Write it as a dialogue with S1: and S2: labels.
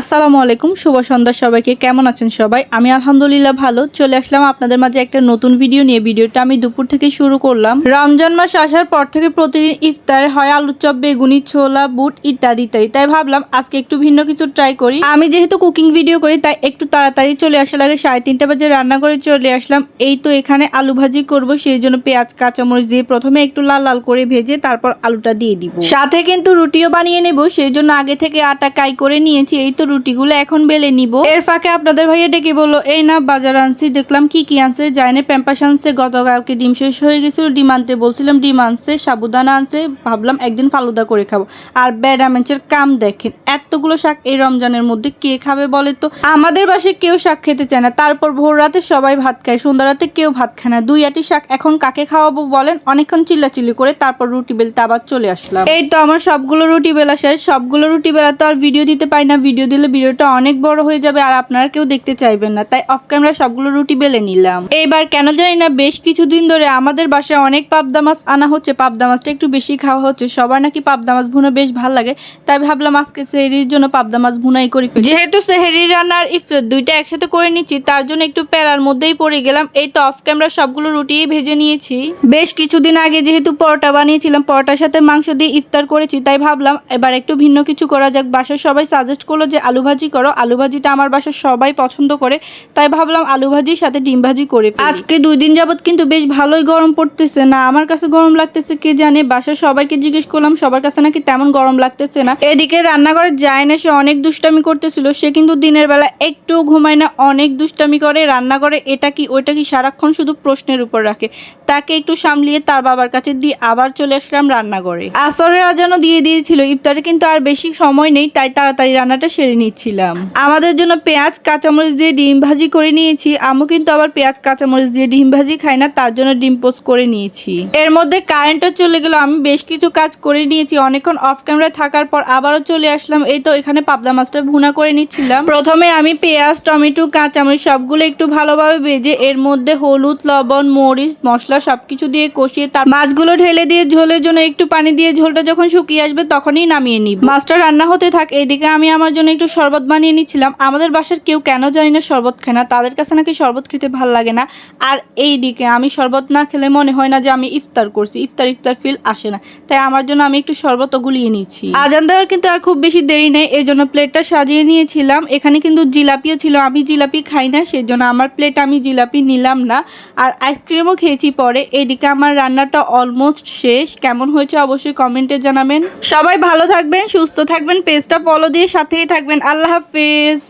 S1: আসসালামু আলাইকুম, শুভ সন্ধ্যা সবাইকে। কেমন আছেন সবাই? আমি আলহামদুলিল্লাহ ভালো। চলে আসলাম আপনাদের মাঝে একটা নতুন ভিডিও নিয়ে। ভিডিওটা আমি দুপুর থেকে শুরু করলাম। রমজান মাস আসার পর থেকে প্রতিদিন ইফতারে হয় আলুর চপ, বেগুনি, ছোলা, বুট ইত্যাদি ইত্যাদি। তাই ভাবলাম আজকে একটু ভিন্ন কিছু ট্রাই করি। আমি যেহেতু কুকিং ভিডিও করি, তাই একটু তাড়াতাড়ি চলে আসা লাগে সাড়ে তিনটা বাজে রান্না করে চলে আসলাম। এই তো এখানে আলু ভাজি করব, সেই জন্য পেঁয়াজ, কাঁচামরিচ দিয়ে প্রথমে একটু লাল লাল করে ভেজে তারপর আলুটা দিয়ে দিব। সাথে কিন্তু রুটিও বানিয়ে নেব, সেই জন্য আগে থেকে আটা কাই করে নিয়েছি। এই তো রুটিগুলো এখন বেলে নিব। এর ফাঁকে আপনাদের ভাইয়া ডেকে বলল, এই না, বাজার আনছি, দেখলাম কি কি আনছে। জাইনে প্যাম্পাস আনছে, গতকালকে ডিম শেষ হয়ে গেছিল, ডিম আনতে বলছিলাম, ডিম আনছে, সাবুদানা আনছে, ভাবলাম একদিন ফালুদা করে খাব। আর ব্যাডামেন্সের কাম দেখেন, এতগুলো শাক এই রমজানের মধ্যে কে খাবে বলে তো? আমাদের বাসায় কেউ শাক খেতে চায় না। তারপর ভোর রাতে সবাই ভাত খায় সন্ধ্যা রাতে কেউ ভাত খায় না। দুই আটি শাক এখন কাকে খাওয়াবো বলেন? অনেকক্ষণ চিল্লাচিল্লি করে তারপর রুটি বেলতে আবার চলে আসলাম। এই তো আমার সবগুলো রুটি বেলা শেষ। সবগুলো রুটি বেলা তো আর ভিডিও দিতে পারি না। ভিডিও দিলে ভিডিওটা অনেক বড় হয়ে যাবে আর আপনারা কেউ দেখতে চাইবেন না। তাই অফ ক্যামেরা সবগুলো রুটি বেলে নিলাম। এইবার কেন জানি না বেশ কিছুদিন ধরে আমাদের বাসায় অনেক পাবদা মাছ আনা হচ্ছে। পাবদা মাছটা একটু বেশি খাওয়া হচ্ছে। সবার নাকি পাবদা মাছ ভুনা বেশ ভালো লাগে। তাই ভাবলাম আজকে সেহরির জন্য পাবদা মাছ ভুনাই করি। যেহেতু সেহরি রান্নার ইফতার দুইটা একসাথে করে নিচ্ছি, তার জন্য একটু প্যারার মধ্যেই পড়ে গেলাম। এই তো অফ ক্যামেরা সবগুলো রুটি ভেজে নিয়েছি। বেশ কিছুদিন আগে যেহেতু পরোটা বানিয়েছিলাম, পরোটার সাথে মাংস দিয়ে ইফতার করেছি, তাই ভাবলাম এবার একটু ভিন্ন কিছু করা যাক। বাসার সবাই সাজেস্ট করল যে আলু ভাজি করো। আলু ভাজিটা আমার বাসার সবাই পছন্দ করে, তাই ভাবলাম আলু ভাজির সাথে ডিম ভাজি করে আজকে দুই দিন যাবত কিন্তু বেশ ভালোই গরম পড়তেছে না, আমার কাছে গরম লাগতেছে কে জানে, বাসার সবাইকে জিজ্ঞেস করলাম, সবার কাছে নাকি তেমন গরম লাগতেছে না। এদিকে রান্নাঘরে যায় না, সে অনেক দুষ্টামি করতেছিল, সে কিন্তু দিনের বেলা একটু ঘুমায় না, অনেক দুষ্টামি করে, রান্নাঘরে এটা কি, ওইটা কি সারাক্ষণ শুধু প্রশ্নের উপর রাখে। তাকে একটু সামলিয়ে তার বাবার কাছে দিয়ে আবার চলে আসলাম রান্নাঘরে। আসরের আজানও দিয়ে দিয়েছিল, ইফতারে কিন্তু আর বেশি সময় নেই, তাই তাড়াতাড়ি রান্নাটা সেরে নিচ্ছিলাম। আমাদের জন্য পেঁয়াজ, কাঁচামরিচ দিয়ে ডিম ভাজি করে নিয়েছি। আমু কিন্তু আবার পেঁয়াজ, কাঁচামরিচ দিয়ে ডিম ভাজি খায় না, তার জন্য ডিম পোস্ট করে নিয়েছি। এর মধ্যে কারেন্টও চলে গেল। আমি বেশ কিছু কাজ করে নিয়েছি। অনেকক্ষণ অফ ক্যামেরায় থাকার পর আবারও চলে আসলাম। এই তো এখানে পাবদা মাছটা ভুনা করে নিচ্ছিলাম। প্রথমে আমি পেঁয়াজ, টমেটো, কাঁচামরিচ সবগুলো একটু ভালোভাবে ভেজে, এর মধ্যে হলুদ, লবণ, মরিচ, মশলা সবকিছু দিয়ে কষিয়ে তার মাছগুলো ঢেলে দিয়ে ঝোলের জন্য একটু পানি দিয়ে ঝোলটা যখন শুকিয়ে আসবে তখনই নামিয়ে নিব। মাছটা রান্না হতে থাক। এদিকে আমি আমার জন্য একটু শরবত বানিয়ে নিচ্ছিলাম। আমাদের বাসার কেউ কেন জানি না শরবত খায় না। তাদের কাছে নাকি শরবত খেতে ভালো লাগে না। আর এই দিকে আমি শরবত না খেলে মনে হয় না যে আমি ইফতার করছি। ইফতার ইফতার ফিল আসে না। তাই আমার জন্য আমি একটু শরবত গুলিয়ে নিচ্ছি। আজান দেওয়ার কিন্তু আর খুব বেশি দেরি নেই। এই জন্য প্লেটটা সাজিয়ে নিয়েছিলাম। এখানে কিন্তু জিলাপিও ছিল। আমি জিলাপি খাই না সেই জন্য আমার প্লেট আমি জিলাপি নিলাম না। আর আইসক্রিমও খেয়েছি পরে। এদিকে আমার রান্নাটা অলমোস্ট শেষ। কেমন হয়েছে অবশ্যই কমেন্টে জানাবেন। সবাই ভালো থাকবেন, সুস্থ থাকবেন। পেজটা ফলো দিয়ে সাথেই থাকবেন। আল্লাহ হাফেজ